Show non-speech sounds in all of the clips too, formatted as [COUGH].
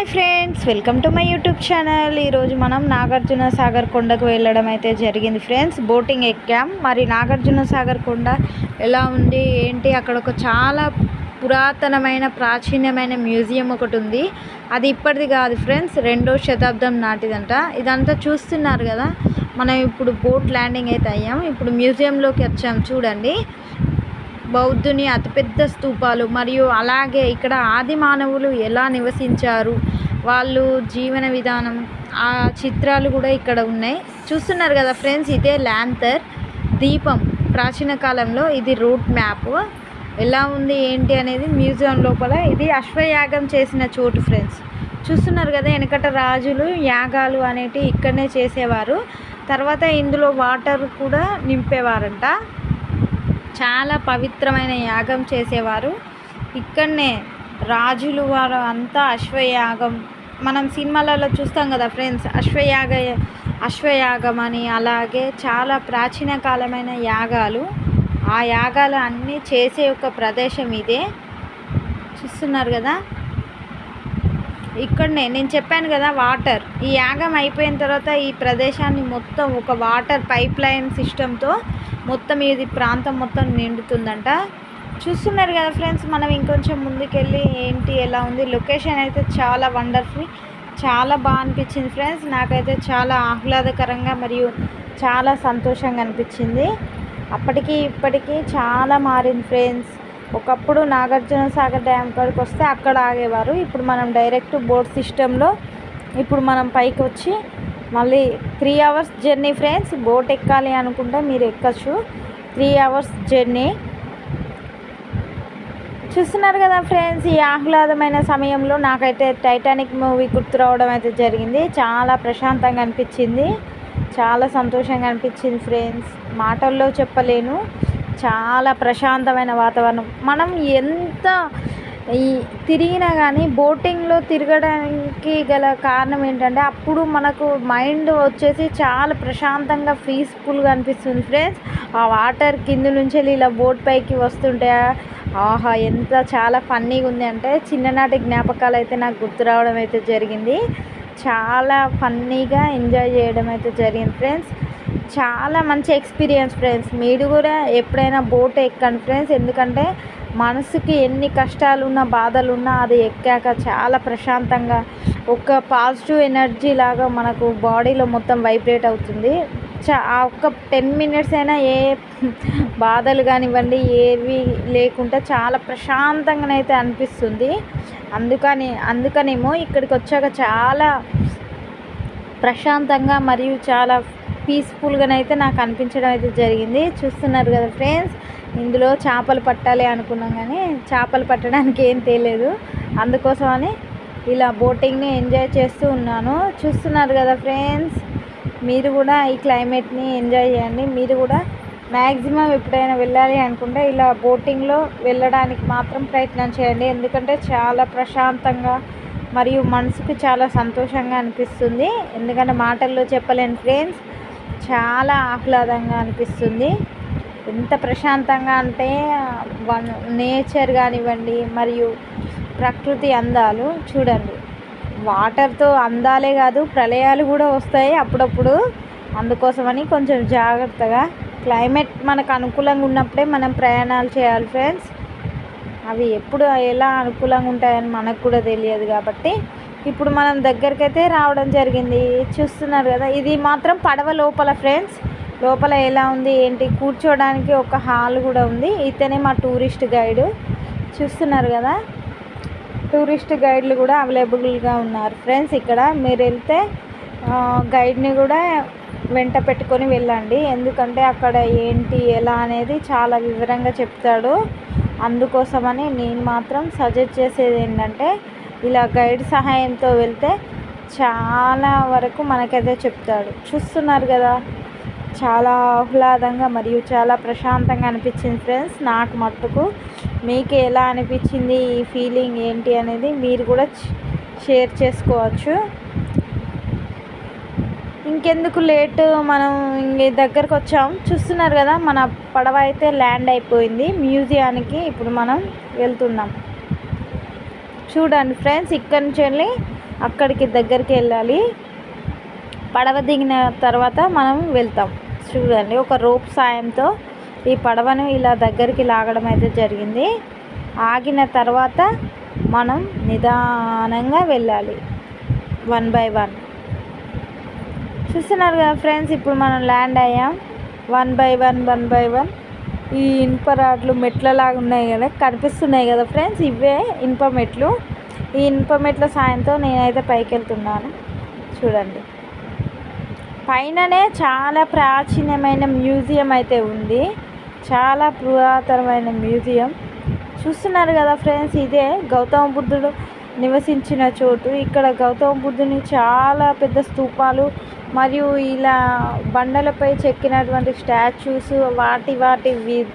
Hi friends welcome to my YouTube channel. ఈరోజు మనం నాగార్జున సాగర్ కొండకు వెళ్ళడం అయితే జరిగింది ఫ్రెండ్స్. బోటింగ్ ఎక్కాం. మరి నాగార్జున సాగర్ కొండ ఎలా ఉంది? ఏంటి? అక్కడ ఒక చాలా పురాతనమైన ప్రాచీనమైన మ్యూజియం ఒకటి ఉంది. అది ఇప్పటిది కాదు ఫ్రెండ్స్ రెండో శతాబ్దం నాటిదంట. ఇదంతా చూస్తున్నారు కదా మనం ఇప్పుడు బోట్ ల్యాండింగ్ అయితే అయ్యాం. ఇప్పుడు మ్యూజియంలోకి వచ్చాం. చూడండి. బౌద్ధుని అతిపెద్ద స్తూపాలు. మరియు అలాగే ఇక్కడ ఆది మానవులు ఎలా నివసించారు వాళ్ళు జీవన విధానం ఆ చిత్రాలు కూడా ఇక్కడ ఉన్నాయి. చూస్తున్నారు కదా ఫ్రెండ్స్ ఇదే ల్యాంతర్ దీపం. ప్రాచీన కాలంలో ఇది రూట్ మ్యాప్. ఎలా ఉంది ఏంటి అనేది మ్యూజియం లోపల. ఇది అశ్వయాగం చేసిన చోటు ఫ్రెండ్స్ చూస్తున్నారు కదా వెనకట రాజులు యాగాలు అనేటివి ఇక్కడనే చేసేవారు. తర్వాత ఇందులో వాటర్ కూడా నింపేవారంట. చాలా పవిత్రమైన యాగం చేసేవారు. ఇక్కడనే రాజులు వారు అంతా అశ్వయాగం. మనం సినిమాలలో చూస్తాం కదా ఫ్రెండ్స్ అశ్వయాగ అశ్వయాగం అని అలాగే చాలా ప్రాచీన కాలమైన యాగాలు. ఆ యాగాలు అన్నీ చేసే ఒక ప్రదేశం ఇదే. చూస్తున్నారు కదా? ఇక్కడనే నేను చెప్పాను కదా వాటర్. ఈ యాగం అయిపోయిన తర్వాత ఈ ప్రదేశాన్ని మొత్తం ఒక వాటర్ పైప్ లైన్ సిస్టంతో మొత్తం ఇది ప్రాంతం మొత్తం నిండుతుందంట. చూస్తున్నారు కదా ఫ్రెండ్స్ మనం ఇంకొంచెం ముందుకెళ్ళి ఏంటి ఎలా ఉంది? లొకేషన్ అయితే చాలా వండర్ఫుల్ చాలా బాగా అనిపించింది ఫ్రెండ్స్. నాకైతే చాలా ఆహ్లాదకరంగా మరియు చాలా సంతోషంగా అనిపించింది. అప్పటికి ఇప్పటికీ చాలా మారింది ఫ్రెండ్స్. ఒకప్పుడు నాగార్జున సాగర్ డ్యామ్ కాడికి వస్తే అక్కడ ఆగేవారు. ఇప్పుడు మనం డైరెక్ట్ బోట్ సిస్టంలో ఇప్పుడు మనం పైకి వచ్చి మళ్ళీ three hours journey friends boat ఎక్కాలి అనుకుంటే మీరు ఎక్కచ్చు. Three hours journey. చూస్తున్నారు కదా ఫ్రెండ్స్ ఈ ఆహ్లాదమైన సమయంలో నాకైతే టైటానిక్ మూవీ గుర్తు రావడం అయితే జరిగింది. చాలా ప్రశాంతంగా అనిపించింది. చాలా సంతోషంగా అనిపించింది ఫ్రెండ్స్. మాటల్లో చెప్పలేను. చాలా ప్రశాంతమైన వాతావరణం. మనం ఎంత ఈ తిరిగినా కానీ బోటింగ్లో తిరగడానికి గల కారణం ఏంటంటే అప్పుడు మనకు మైండ్ వచ్చేసి చాలా ప్రశాంతంగా పీస్ఫుల్గా అనిపిస్తుంది ఫ్రెండ్స్. ఆ వాటర్ కింద నుంచి వెళ్ళి ఇలా బోట్ పైకి వస్తుంటే ఆహా ఎంత చాలా ఫన్నీగా ఉంది అంటే చిన్ననాటి జ్ఞాపకాలు అయితే నాకు గుర్తు రావడం అయితే జరిగింది. చాలా ఫన్నీగా ఎంజాయ్ చేయడం అయితే జరిగింది ఫ్రెండ్స్. చాలా మంచి ఎక్స్పీరియన్స్ ఫ్రెండ్స్ మీరు కూడా ఎప్పుడైనా బోట్ ఎక్కండి ఫ్రెండ్స్ ఎందుకంటే మనసుకి ఎన్ని కష్టాలు బాధలున్నా బాధలు ఉన్నా అది ఎక్కాక చాలా ప్రశాంతంగా ఒక పాజిటివ్ ఎనర్జీ లాగా మనకు బాడీలో మొత్తం వైబ్రేట్ అవుతుంది. చా ఆ ఒక్క టెన్ మినిట్స్ అయినా ఏ [LAUGHS] బాధలు కానివ్వండి ఏవి లేకుండా చాలా ప్రశాంతంగానైతే అనిపిస్తుంది. అందుకని అందుకనేమో ఇక్కడికి వచ్చాక చాలా ప్రశాంతంగా మరియు చాలా పీస్ఫుల్గానైతే నాకు అనిపించడం అయితే జరిగింది. చూస్తున్నారు కదా ఫ్రెండ్స్ ఇందులో చేపలు పట్టాలి అనుకున్నాం కానీ చేపలు పట్టడానికి ఏం తెలియదు అందుకోసమని ఇలా బోటింగ్ని ఎంజాయ్ చేస్తూ ఉన్నాను. చూస్తున్నారు కదా ఫ్రెండ్స్ మీరు కూడా ఈ క్లైమేట్ని ఎంజాయ్ చేయండి. మీరు కూడా మ్యాక్సిమం ఎప్పుడైనా వెళ్ళాలి అనుకుంటే ఇలా బోటింగ్లో వెళ్ళడానికి మాత్రం ప్రయత్నం చేయండి. ఎందుకంటే చాలా ప్రశాంతంగా మరియు మనసుకు చాలా సంతోషంగా అనిపిస్తుంది. ఎందుకంటే మాటల్లో చెప్పలేను ఫ్రెండ్స్ చాలా ఆహ్లాదంగా అనిపిస్తుంది. ఎంత ప్రశాంతంగా అంటే నేచర్ కానివ్వండి మరియు ప్రకృతి అందాలు చూడండి. వాటర్తో అందాలే కాదు ప్రళయాలు కూడా వస్తాయి అప్పుడప్పుడు. అందుకోసమని కొంచెం జాగ్రత్తగా క్లైమేట్ మనకు అనుకూలంగా ఉన్నప్పుడే మనం ప్రయాణాలు చేయాలి ఫ్రెండ్స్. అవి ఎప్పుడు ఎలా అనుకూలంగా ఉంటాయని మనకు కూడా తెలియదు కాబట్టి ఇప్పుడు మనం దగ్గరికి అయితే రావడం జరిగింది. చూస్తున్నారు కదా ఇది మాత్రం పడవ లోపల ఫ్రెండ్స్. లోపల ఎలా ఉంది ఏంటి? కూర్చోడానికి ఒక హాల్ కూడా ఉంది. ఇతనే మా టూరిస్ట్ గైడ్. చూస్తున్నారు కదా టూరిస్ట్ గైడ్లు కూడా అవైలబుల్గా ఉన్నారు. ఫ్రెండ్స్ ఇక్కడ మీరు వెళ్తే గైడ్ని కూడా వెంట పెట్టుకొని వెళ్ళండి. ఎందుకంటే అక్కడ ఏంటి ఎలా అనేది చాలా వివరంగా చెప్తాడు. అందుకోసమని నేను మాత్రం సజెస్ట్ చేసేది ఏంటంటే ఇలా గైడ్ సహాయంతో వెళ్తే చాలా వరకు మనకైతే చెప్తాడు. చూస్తున్నారు కదా? చాలా ఆహ్లాదంగా మరియు చాలా ప్రశాంతంగా అనిపించింది ఫ్రెండ్స్. నాకు మట్టుకు మీకు ఎలా అనిపించింది ఈ ఫీలింగ్ ఏంటి అనేది మీరు కూడా షేర్ చేసుకోవచ్చు. ఇంకెందుకు లేటు? మనం ఇంక దగ్గరకు వచ్చాం. చూస్తున్నారు కదా? మన పడవ అయితే ల్యాండ్ అయిపోయింది. మ్యూజియానికి ఇప్పుడు మనం వెళ్తున్నాం. చూడండి ఫ్రెండ్స్ ఇక్కడి నుంచి వెళ్ళి అక్కడికి దగ్గరికి వెళ్ళాలి. పడవ దిగిన తర్వాత మనం వెళ్తాం. చూడండి ఒక రోప్ సాయంతో ఈ పడవను ఇలా దగ్గరికి లాగడం అయితే జరిగింది. ఆగిన తర్వాత మనం నిదానంగా వెళ్ళాలి వన్ బై వన్. చూస్తున్నారు కదా ఫ్రెండ్స్ ఇప్పుడు మనం ల్యాండ్ అయ్యాం. One by one one by one. ఈ ఇనుప రాడ్లు మెట్లలాగా ఉన్నాయి కదా కనిపిస్తున్నాయి కదా ఫ్రెండ్స్ ఇవే ఇనుప మెట్లు. ఈ ఇనుప మెట్ల సాయంతో నేనైతే పైకి వెళ్తున్నాను చూడండి. పైననే చాలా ప్రాచీనమైన మ్యూజియం అయితే ఉంది. చాలా పురాతనమైన మ్యూజియం. చూస్తున్నారు కదా ఫ్రెండ్స్ ఇదే గౌతమ బుద్ధుడు నివసించిన చోటు. ఇక్కడ గౌతమ బుద్ధుని చాలా పెద్ద స్తూపాలు మరియు ఇలా బండలపై చెక్కినటువంటి స్టాచ్యూస్ వాటి వాటి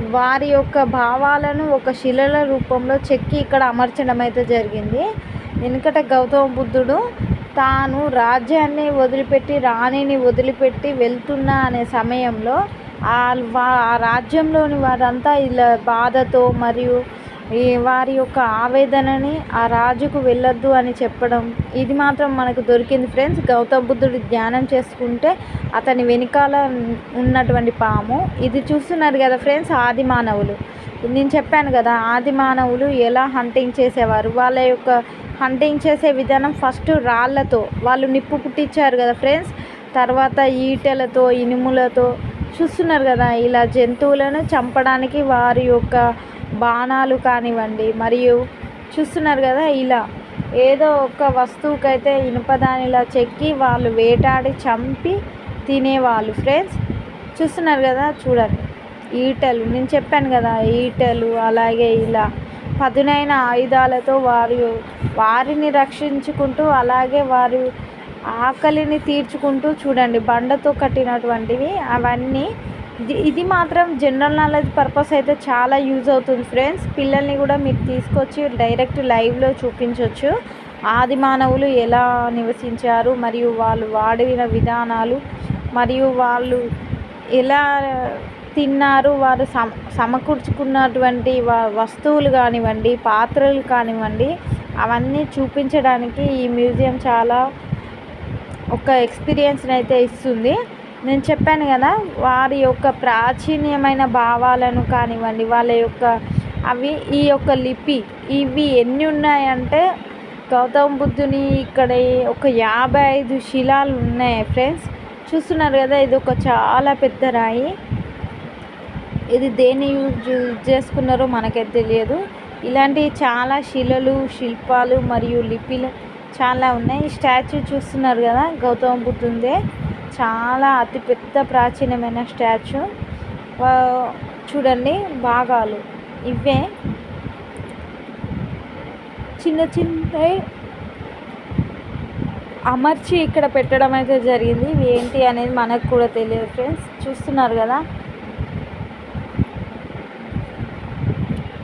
వారి యొక్క భావాలను ఒక శిలల రూపంలో చెక్కి ఇక్కడ అమర్చడం అయితే జరిగింది. వెనుకట గౌతమ బుద్ధుడు తాను రాజ్యాన్ని వదిలిపెట్టి రాణిని వదిలిపెట్టి వెళ్తున్నా అనే సమయంలో ఆ వా- ఆ రాజ్యంలోని వారంతా ఇలా బాధతో మరియు ఈ వారి యొక్క ఆవేదనని ఆ రాజుకు వెళ్ళొద్దు అని చెప్పడం. ఇది మాత్రం మనకు దొరికింది ఫ్రెండ్స్. గౌతమ బుద్ధుడు ధ్యానం చేసుకుంటే అతని వెనకాల ఉన్నటువంటి పాము. ఇది చూస్తున్నారు కదా ఫ్రెండ్స్ ఆది మానవులు. నేను చెప్పాను కదా ఆది మానవులు ఎలా హంటింగ్ చేసేవారు? వాళ్ళ యొక్క హంటింగ్ చేసే విధానం ఫస్ట్ రాళ్ళతో వాళ్ళు నిప్పు పుట్టించారు కదా ఫ్రెండ్స్. తర్వాత ఈటెలతో ఇనుములతో. చూస్తున్నారు కదా ఇలా జంతువులను చంపడానికి వారి యొక్క బాణాలు కానివ్వండి మరియు చూస్తున్నారు కదా ఇలా ఏదో ఒక వస్తువుకైతే ఇనుపదానిలా చెక్కి వాళ్ళు వేటాడి చంపి తినేవాళ్ళు. ఫ్రెండ్స్ చూస్తున్నారు కదా చూడండి. ఈటలు నేను చెప్పాను కదా ఈటలు అలాగే ఇలా పదునైన ఆయుధాలతో వారు వారిని రక్షించుకుంటూ అలాగే వారు ఆకలిని తీర్చుకుంటూ చూడండి బండతో కట్టినటువంటివి అవన్నీ ఇది ఇది మాత్రం జనరల్ నాలెడ్జ్ పర్పస్ అయితే చాలా యూజ్ అవుతుంది ఫ్రెండ్స్ పిల్లల్ని కూడా మీరు తీసుకొచ్చి డైరెక్ట్ లైవ్లో చూపించవచ్చు ఆది మానవులు ఎలా నివసించారు మరియు వాళ్ళు వాడిన విధానాలు మరియు వాళ్ళు ఎలా తిన్నారు వారు సమ సమకూర్చుకున్నటువంటి వస్తువులు కానివ్వండి పాత్రలు కానివ్వండి అవన్నీ చూపించడానికి ఈ మ్యూజియం చాలా ఒక ఎక్స్పీరియన్స్ని అయితే ఇస్తుంది. నేను చెప్పాను కదా వారి యొక్క ప్రాచీనమైన భావాలను కానివ్వండి వాళ్ళ యొక్క అవి ఈ యొక్క లిపి ఇవి ఎన్ని ఉన్నాయంటే గౌతమ బుద్ధుని ఇక్కడ ఒక యాభై ఐదు శిలాలు ఉన్నాయి ఫ్రెండ్స్ చూస్తున్నారు కదా ఇది ఒక చాలా పెద్ద రాయి. ఇది దేన్ని యూజ్ చేసుకున్నారో మనకైతే తెలియదు. ఇలాంటి చాలా శిలలు శిల్పాలు మరియు లిపిలు చాలా ఉన్నాయి. ఈ స్టాచ్యూ చూస్తున్నారు కదా గౌతమ బుద్ధుందే చాలా అతిపెద్ద ప్రాచీనమైన స్టాచ్యూ. చూడండి భాగాలు. ఇవే చిన్న చిన్న అమర్చి ఇక్కడ పెట్టడం అయితే జరిగింది. ఇవి ఏంటి అనేది మనకు కూడా తెలియదు ఫ్రెండ్స్. చూస్తున్నారు కదా?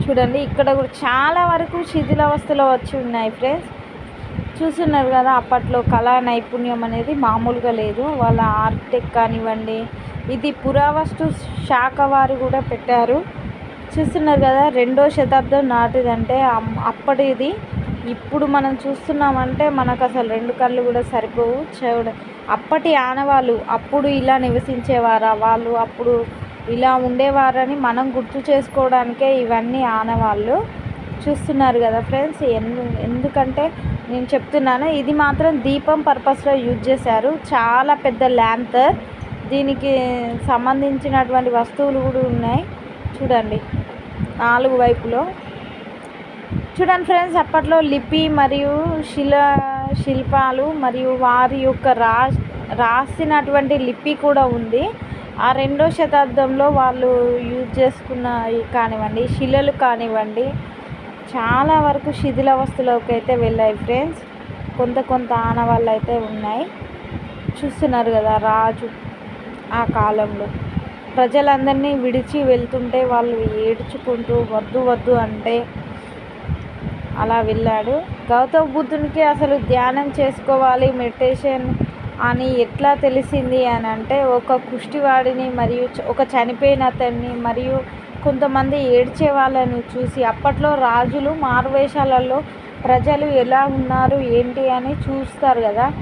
చూడండి ఇక్కడ కూడా చాలా వరకు శిథిలావస్థలో వచ్చి ఉన్నాయి ఫ్రెండ్స్. చూస్తున్నారు కదా అప్పట్లో కళా నైపుణ్యం అనేది మామూలుగా లేదు. వాళ్ళ ఆర్టెక్ కానివ్వండి ఇది పురావస్తు శాఖ వారు కూడా పెట్టారు. చూస్తున్నారు కదా రెండో శతాబ్దం నాటిదంటే అప్పటిది. ఇప్పుడు మనం చూస్తున్నామంటే మనకు అసలు రెండు కళ్ళు కూడా సరిపోవు. చూడ అప్పటి ఆనవాళ్ళు అప్పుడు ఇలా నివసించేవారా? వాళ్ళు అప్పుడు ఇలా ఉండేవారని మనం గుర్తు చేసుకోవడానికే ఇవన్నీ ఆనవాళ్ళు. చూస్తున్నారు కదా ఫ్రెండ్స్ ఎందుకంటే నేను చెప్తున్నాను ఇది మాత్రం దీపం పర్పస్లో యూజ్ చేశారు. చాలా పెద్ద ల్యాంతర్ దీనికి సంబంధించినటువంటి వస్తువులు కూడా ఉన్నాయి. చూడండి నాలుగు వైపులో. చూడండి ఫ్రెండ్స్ అప్పట్లో లిపి మరియు శిల శిల్పాలు మరియు వారి యొక్క రా రాసినటువంటి లిపి కూడా ఉంది. ఆ రెండో శతాబ్దంలో వాళ్ళు యూజ్ చేసుకున్న కానివ్వండి శిలలు కానివ్వండి చాలా వరకు శిథిలావస్థలోకి అయితే వెళ్ళాయి ఫ్రెండ్స్ కొంత కొంత ఆనవాళ్ళు అయితే ఉన్నాయి. చూస్తున్నారు కదా రాజు ఆ కాలంలో. ప్రజలందరినీ విడిచి వెళ్తుంటే వాళ్ళు ఏడ్చుకుంటూ వద్దు వద్దు అంటే అలా వెళ్ళాడు. గౌతమ బుద్ధునికి అసలు ధ్యానం చేసుకోవాలి మెడిటేషన్ అని ఎట్లా తెలిసింది అని అంటే ఒక కుష్టివాడిని మరియు ఒక చనిపోయిన అతన్ని మరియు కొంతమంది ఏడ్చే వాళ్ళని చూసి అప్పట్లో రాజులు మారువేషాలలో ప్రజలు ఎలా ఉన్నారు ఏంటి అని చూస్తారు కదా.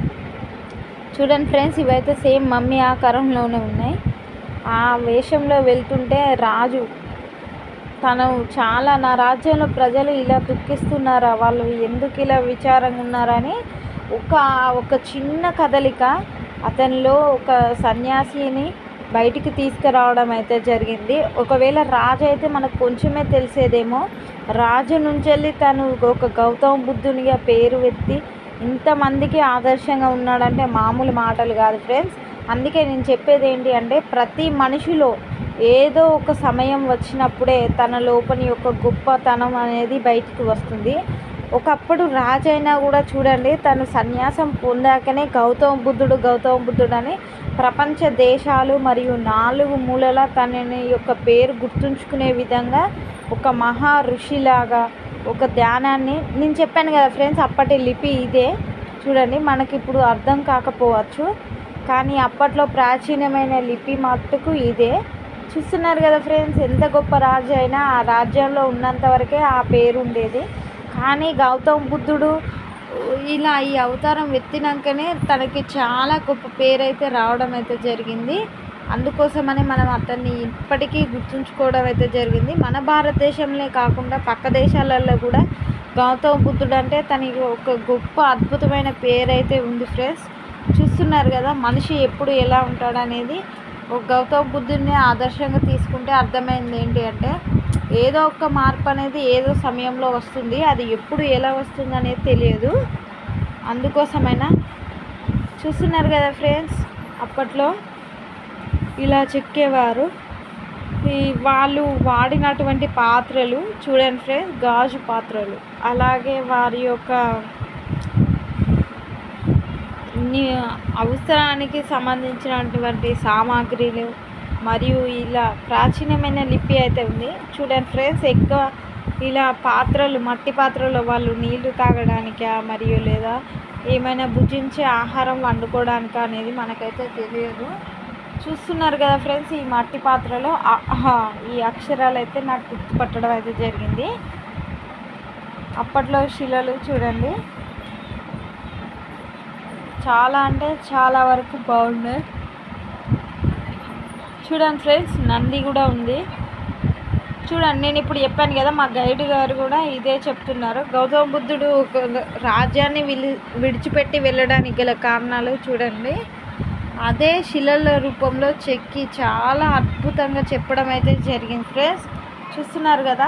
చూడండి ఫ్రెండ్స్ ఇవైతే సేమ్ మమ్మీ ఆకారంలోనే ఉన్నాయి. ఆ వేషంలో వెళ్తుంటే రాజు తను చాలా నా రాజ్యంలో ప్రజలు ఇలా దుఃఖిస్తున్నారా? వాళ్ళు ఎందుకు ఇలా విచారంగా ఉన్నారని ఒక ఒక చిన్న కదలిక అతనిలో ఒక సన్యాసిని బయటికి తీసుకురావడం అయితే జరిగింది. ఒకవేళ రాజు అయితే మనకు కొంచెమే తెలిసేదేమో. రాజు నుంచి వెళ్ళి తను ఒక గౌతమ బుద్ధునిగా పేరు ఎత్తి ఇంతమందికి ఆదర్శంగా ఉన్నాడంటే మామూలు మాటలు కాదు ఫ్రెండ్స్. అందుకే నేను చెప్పేది ఏంటి అంటే ప్రతి మనిషిలో ఏదో ఒక సమయం వచ్చినప్పుడే తన లోపలి యొక్క గొప్పతనం అనేది బయటికి వస్తుంది. ఒకప్పుడు రాజు అయినా కూడా చూడండి తను సన్యాసం పొందాకనే గౌతమ బుద్ధుడు గౌతమ బుద్ధుడు అని ప్రపంచ దేశాలు మరియు నాలుగు మూలల తనని యొక్క పేరు గుర్తుంచుకునే విధంగా ఒక మహా ఋషిలాగా ఒక ధ్యానాన్ని నేను చెప్పాను కదా ఫ్రెండ్స్ అప్పటి లిపి ఇదే. చూడండి మనకి ఇప్పుడు అర్థం కాకపోవచ్చు కానీ అప్పట్లో ప్రాచీనమైన లిపి మట్టుకు ఇదే. చూస్తున్నారు కదా ఫ్రెండ్స్ ఎంత గొప్ప రాజు అయినా ఆ రాజ్యంలో ఉన్నంత వరకే ఆ పేరు ఉండేది. కానీ గౌతమ బుద్ధుడు ఇలా ఈ అవతారం ఎత్తినాకనే తనకి చాలా గొప్ప పేరైతే రావడం అయితే జరిగింది. అందుకోసమని మనం అతన్ని ఇప్పటికీ గుర్తుంచుకోవడం అయితే జరిగింది. మన భారతదేశంలో కాకుండా పక్క దేశాలలో కూడా గౌతమ బుద్ధుడు అంటే తనకి ఒక గొప్ప అద్భుతమైన పేరైతే ఉంది ఫ్రెండ్స్. చూస్తున్నారు కదా మనిషి ఎప్పుడు ఎలా ఉంటాడనేది. ఒక గౌతమ బుద్ధుడిని ఆదర్శంగా తీసుకుంటే అర్థమైంది ఏంటి అంటే ఏదో ఒక మార్పు అనేది ఏదో సమయంలో వస్తుంది. అది ఎప్పుడు ఎలా వస్తుంది అనేది తెలియదు. అందుకోసమైనా చూస్తున్నారు కదా ఫ్రెండ్స్ అప్పట్లో ఇలా చెక్కేవారు. ఈ వాళ్ళు వాడినటువంటి పాత్రలు చూడండి ఫ్రెండ్స్ గాజు పాత్రలు. అలాగే వారి యొక్క అవసరానికి సంబంధించినటువంటి సామాగ్రిలు మరియు ఇలా ప్రాచీనమైన లిపి అయితే ఉంది. చూడండి ఫ్రెండ్స్ ఎక్కువ ఇలా పాత్రలు మట్టి పాత్రలో వాళ్ళు నీళ్ళు తాగడానికా మరియు లేదా ఏమైనా భుజించే ఆహారం వండుకోవడానికి అనేది మనకైతే తెలియదు. చూస్తున్నారు కదా ఫ్రెండ్స్ ఈ మట్టి పాత్రలో ఈ అక్షరాలు అయితే నాకు గుర్తుపట్టడం అయితే జరిగింది. అప్పట్లో శిలలు చూడండి. చాలా అంటే చాలా వరకు బాగున్నాయి. చూడండి ఫ్రెండ్స్ నంది కూడా ఉంది. చూడండి నేను ఇప్పుడు చెప్పాను కదా మా గైడ్ గారు కూడా ఇదే చెప్తున్నారు. గౌతమ బుద్ధుడు రాజ్యాన్ని విడిచిపెట్టి వెళ్ళడానికి గల కారణాలు చూడండి. అదే శిలల రూపంలో చెక్కి చాలా అద్భుతంగా చెప్పడం అయితే జరిగింది ఫ్రెండ్స్. చూస్తున్నారు కదా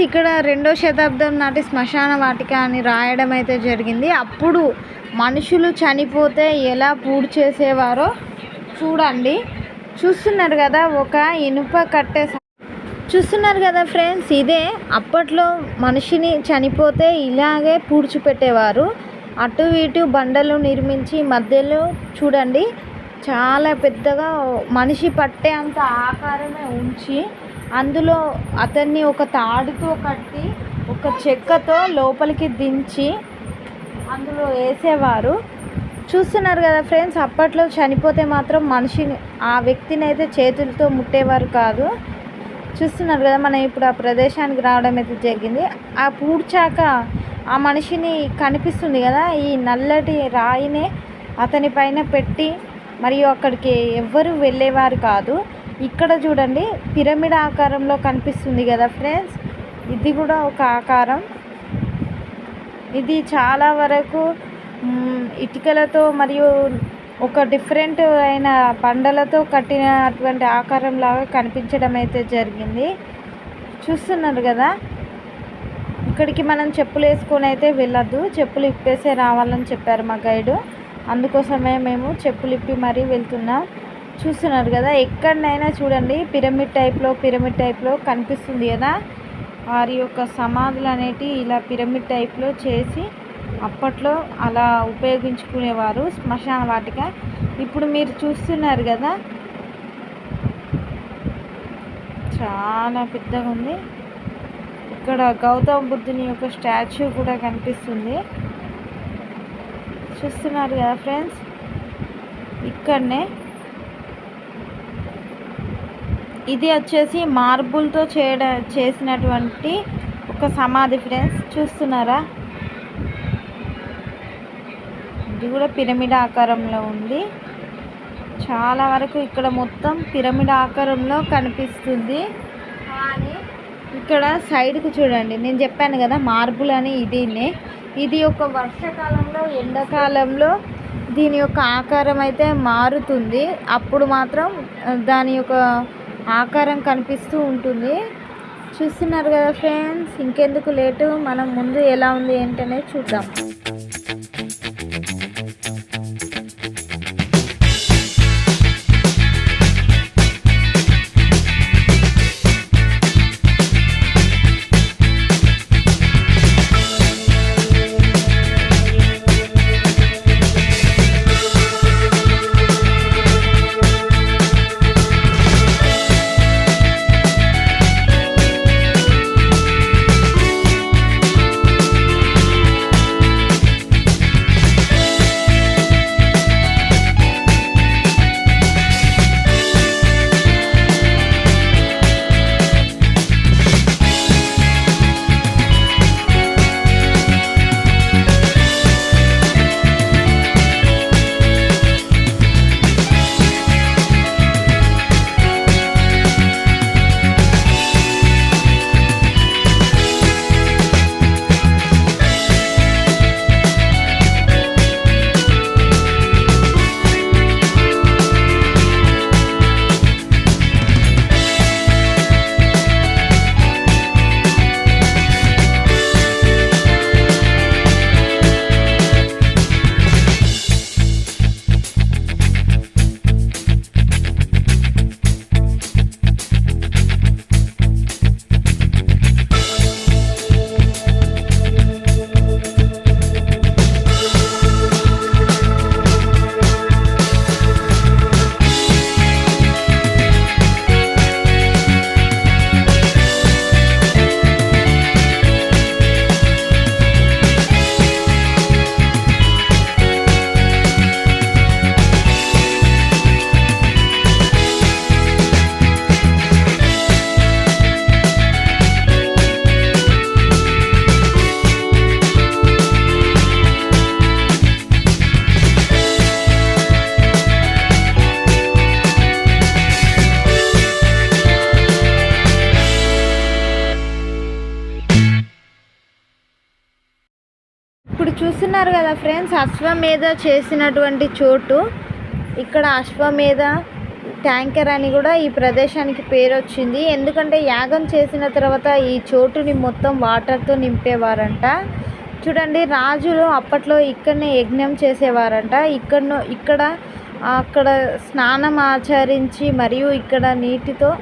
ఫ్రెండ్స్ ఇక్కడ రెండో శతాబ్దం నాటి శ్మశాన వాటిక అని రాయడం అయితే జరిగింది. అప్పుడు మనుషులు చనిపోతే ఎలా పూడ్ చేసేవారో చూడండి. చూస్తున్నారు కదా ఒక ఇనుప కట్టే చూస్తున్నారు కదా ఫ్రెండ్స్ ఇదే అప్పట్లో మనిషిని చనిపోతే ఇలాగే పూడ్చిపెట్టేవారు. అటు ఇటు బండలు నిర్మించి మధ్యలో చూడండి చాలా పెద్దగా మనిషి పట్టే అంత ఆకారమే ఉంచి అందులో అతన్ని ఒక తాడుతో కట్టి ఒక చెక్కతో లోపలికి దించి అందులో వేసేవారు. చూస్తున్నారు కదా ఫ్రెండ్స్ అప్పట్లో చనిపోతే మాత్రం మనిషిని ఆ వ్యక్తిని అయితే చేతులతో ముట్టేవారు కాదు. చూస్తున్నారు కదా మనం ఇప్పుడు ఆ ప్రదేశానికి రావడం అయితే జరిగింది. ఆ పూడ్చాక ఆ మనిషిని కనిపిస్తుంది కదా ఈ నల్లటి రాయినే అతని పైన పెట్టి మరియు అక్కడికి ఎవ్వరు వెళ్ళేవారు కాదు. ఇక్కడ చూడండి పిరమిడ్ ఆకారంలో కనిపిస్తుంది కదా ఫ్రెండ్స్? ఇది కూడా ఒక ఆకారం. ఇది చాలా వరకు ఇటుకలతో మరియు ఒక డిఫరెంట్ అయిన బండలతో కట్టినటువంటి ఆకారం లాగా కనిపించడం అయితే జరిగింది. చూస్తున్నారు కదా? ఇక్కడికి మనం చెప్పులు వేసుకొని అయితే వెళ్ళొద్దు. చెప్పులు ఇప్పేసే రావాలని చెప్పారు మా గైడు. అందుకోసమే మేము చెప్పులు ఇప్పి మరీ వెళ్తున్నాం. చూస్తున్నారు కదా ఎక్కడనైనా చూడండి పిరమిడ్ టైప్లో పిరమిడ్ టైప్లో కనిపిస్తుంది కదా. వారి యొక్క సమాధులు అనేటివి ఇలా పిరమిడ్ టైప్లో చేసి అప్పట్లో అలా ఉపయోగించుకునేవారు శ్మశాన వాటిక. ఇప్పుడు మీరు చూస్తున్నారు కదా. చాలా పెద్దగా ఉంది. ఇక్కడ గౌతమ బుద్ధుని యొక్క స్టాచ్యూ కూడా కనిపిస్తుంది. చూస్తున్నారు కదా ఫ్రెండ్స్. ఇక్కడనే ఇది వచ్చేసి మార్బుల్తో చేయడ చేసినటువంటి ఒక సమాధి ఫ్రెండ్స్ చూస్తున్నారా? ఇది కూడా పిరమిడ్ ఆకారంలో ఉంది. చాలా వరకు ఇక్కడ మొత్తం పిరమిడ్ ఆకారంలో కనిపిస్తుంది. కానీ ఇక్కడ సైడ్కి చూడండి. నేను చెప్పాను కదా మార్బుల్ అని ఇదినే. ఇది ఒక వర్షాకాలంలో ఎండాకాలంలో దీని యొక్క ఆకారం అయితే మారుతుంది. అప్పుడు మాత్రం దాని యొక్క ఆకారం కనిపిస్తూ ఉంటుంది. చూస్తున్నారు కదా ఫ్రెండ్స్ ఇంకెందుకు లేటు? మనం ముందు ఎలా ఉంది ఏంటనేది చూద్దాం. చూస్తున్నారు కదా ఫ్రెండ్స్ అశ్వమేధ చేసినటువంటి చోటు. ఇక్కడ అశ్వమేధ ట్యాంకర్ అని కూడా ఈ ప్రదేశానికి పేరు వచ్చింది ఎందుకంటే యాగం చేసిన తర్వాత ఈ చోటుని మొత్తం వాటర్తో నింపేవారంట. చూడండి రాజులు అప్పట్లో ఇక్కడనే యజ్ఞం చేసేవారంట. ఇక్కడ ఇక్కడ అక్కడ స్నానం ఆచరించి మరియు ఇక్కడ నీటితో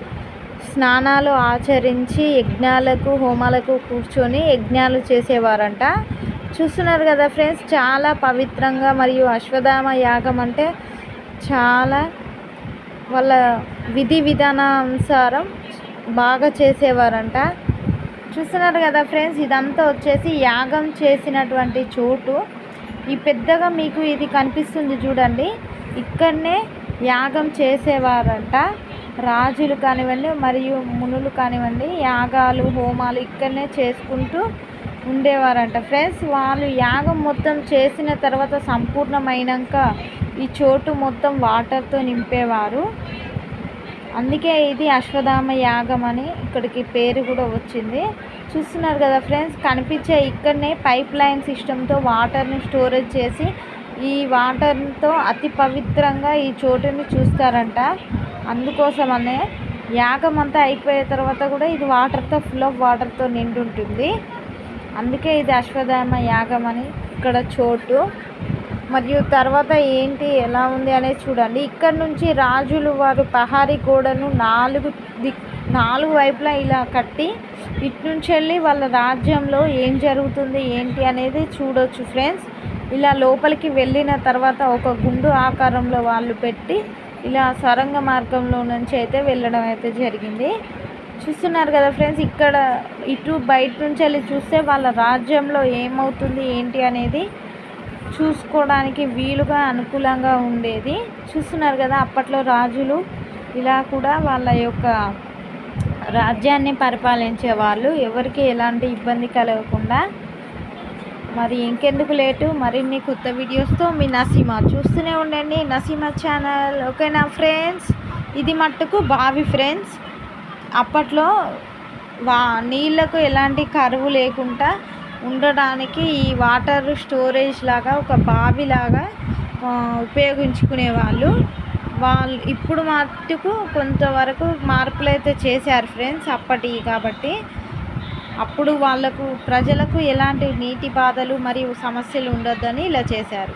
స్నానాలు ఆచరించి యజ్ఞాలకు హోమాలకు కూర్చొని యజ్ఞాలు చేసేవారంట. చూస్తున్నారు కదా ఫ్రెండ్స్ చాలా పవిత్రంగా మరియు అశ్వధామ యాగం అంటే చాలా వాళ్ళ విధి విధానానుసారం బాగా చేసేవారంట. చూస్తున్నారు కదా ఫ్రెండ్స్ ఇదంతా వచ్చేసి యాగం చేసినటువంటి చోటు. ఈ పెద్దగా మీకు ఇది కనిపిస్తుంది చూడండి. ఇక్కడనే యాగం చేసేవారంట. రాజులు కానివ్వండి మరియు మునులు కానివ్వండి యాగాలు హోమాలు ఇక్కడనే చేసుకుంటూ ఉండేవారంట. ఫ్రెండ్స్ వాళ్ళు యాగం మొత్తం చేసిన తర్వాత సంపూర్ణమైనాక ఈ చోటు మొత్తం వాటర్తో నింపేవారు. అందుకే ఇది అశ్వధామ యాగం అని ఇక్కడికి పేరు కూడా వచ్చింది. చూస్తున్నారు కదా ఫ్రెండ్స్ కనిపించే ఇక్కడనే పైప్ లైన్ సిస్టంతో వాటర్ని స్టోరేజ్ చేసి ఈ వాటర్తో అతి పవిత్రంగా ఈ చోటుని చూస్తారంట. అందుకోసమనే యాగం అంతా అయిపోయిన తర్వాత కూడా ఇది వాటర్తో ఫుల్ ఆఫ్ వాటర్తో నిండి ఉంటుంది అందుకే ఇది అశ్వధామ యాగం అని ఇక్కడ చోటు. మరియు తర్వాత ఏంటి ఎలా ఉంది అనేది చూడండి. ఇక్కడ నుంచి రాజులు వారు పహారీ గోడను నాలుగు దిక్ నాలుగు వైపులా ఇలా కట్టి ఇటు నుంచి వెళ్ళి వాళ్ళ రాజ్యంలో ఏం జరుగుతుంది ఏంటి అనేది చూడొచ్చు ఫ్రెండ్స్. ఇలా లోపలికి వెళ్ళిన తర్వాత ఒక గుండు ఆకారంలో వాళ్ళు పెట్టి ఇలా సొరంగ మార్గంలో నుంచి అయితే వెళ్ళడం అయితే జరిగింది. చూస్తున్నారు కదా ఫ్రెండ్స్ ఇక్కడ ఇటు బయట నుంచి వెళ్ళి చూస్తే వాళ్ళ రాజ్యంలో ఏమవుతుంది ఏంటి అనేది చూసుకోవడానికి వీలుగా అనుకూలంగా ఉండేది. చూస్తున్నారు కదా అప్పట్లో రాజులు ఇలా కూడా వాళ్ళ యొక్క రాజ్యాన్ని పరిపాలించే వాళ్ళు. ఎవరికి ఎలాంటి ఇబ్బంది కలగకుండా. మరి ఇంకెందుకు లేటు? మరిన్ని కొత్త వీడియోస్తో మీ నసీమా చూస్తూనే ఉండండి. నసీమా ఛానల్ ఓకేనా ఫ్రెండ్స్? ఇది మట్టుకు బావి ఫ్రెండ్స్. అప్పట్లో వా నీళ్ళకు ఎలాంటి కరువు లేకుండా ఉండడానికి ఈ వాటర్ స్టోరేజ్ లాగా ఒక బావి లాగా ఉపయోగించుకునేవాళ్ళు. వాళ్ళు ఇప్పుడు మట్టుకు కొంతవరకు మార్పులు అయితే చేశారు ఫ్రెండ్స్ అప్పటి కాబట్టి. అప్పుడు వాళ్ళకు ప్రజలకు ఎలాంటి నీటి బాధలు మరియు సమస్యలు ఉండొద్దని ఇలా చేశారు.